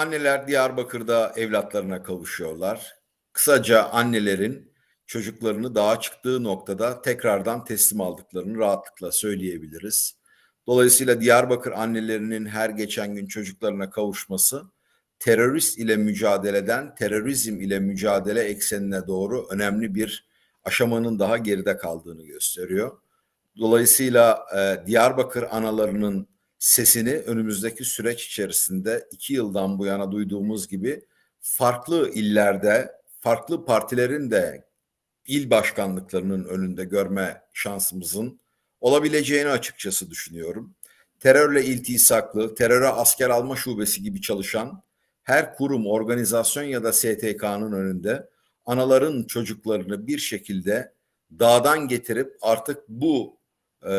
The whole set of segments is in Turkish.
Anneler Diyarbakır'da evlatlarına kavuşuyorlar. Kısaca annelerin çocuklarını dağa çıktığı noktada tekrardan teslim aldıklarını rahatlıkla söyleyebiliriz. Dolayısıyla Diyarbakır annelerinin her geçen gün çocuklarına kavuşması terörist ile mücadeleden terörizm ile mücadele eksenine doğru önemli bir aşamanın daha geride kaldığını gösteriyor. Dolayısıyla e, Diyarbakır analarının sesini önümüzdeki süreç içerisinde iki yıldan bu yana duyduğumuz gibi farklı illerde, farklı partilerin de il başkanlıklarının önünde görme şansımızın olabileceğini açıkçası düşünüyorum. Terörle iltisaklı, teröre asker alma şubesi gibi çalışan her kurum, organizasyon ya da STK'nın önünde anaların çocuklarını bir şekilde dağdan getirip artık bu e,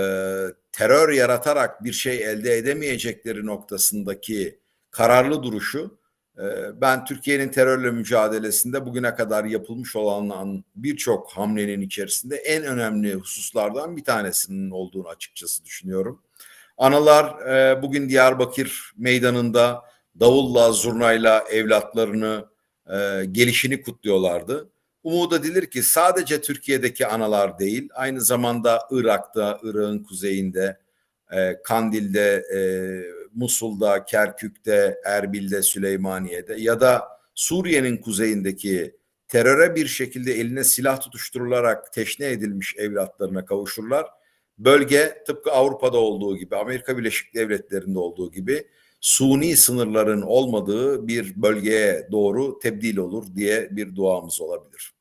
terör yaratarak bir şey elde edemeyecekleri noktasındaki kararlı duruşu e, ben Türkiye'nin terörle mücadelesinde bugüne kadar yapılmış olan birçok hamlenin içerisinde en önemli hususlardan bir tanesinin olduğunu açıkçası düşünüyorum. Analar e, bugün Diyarbakır meydanında davulla, zurnayla evlatlarını e, gelişini kutluyorlardı. Umut edilir ki sadece Türkiye'deki analar değil, aynı zamanda Irak'ta, Irak'ın kuzeyinde, e, Kandil'de, e, Musul'da, Kerkük'te, Erbil'de, Süleymaniye'de ya da Suriye'nin kuzeyindeki teröre bir şekilde eline silah tutuşturularak teşne edilmiş evlatlarına kavuşurlar. Bölge tıpkı Avrupa'da olduğu gibi, Amerika Birleşik Devletleri'nde olduğu gibi suni sınırların olmadığı bir bölgeye doğru tebdil olur diye bir duamız olabilir.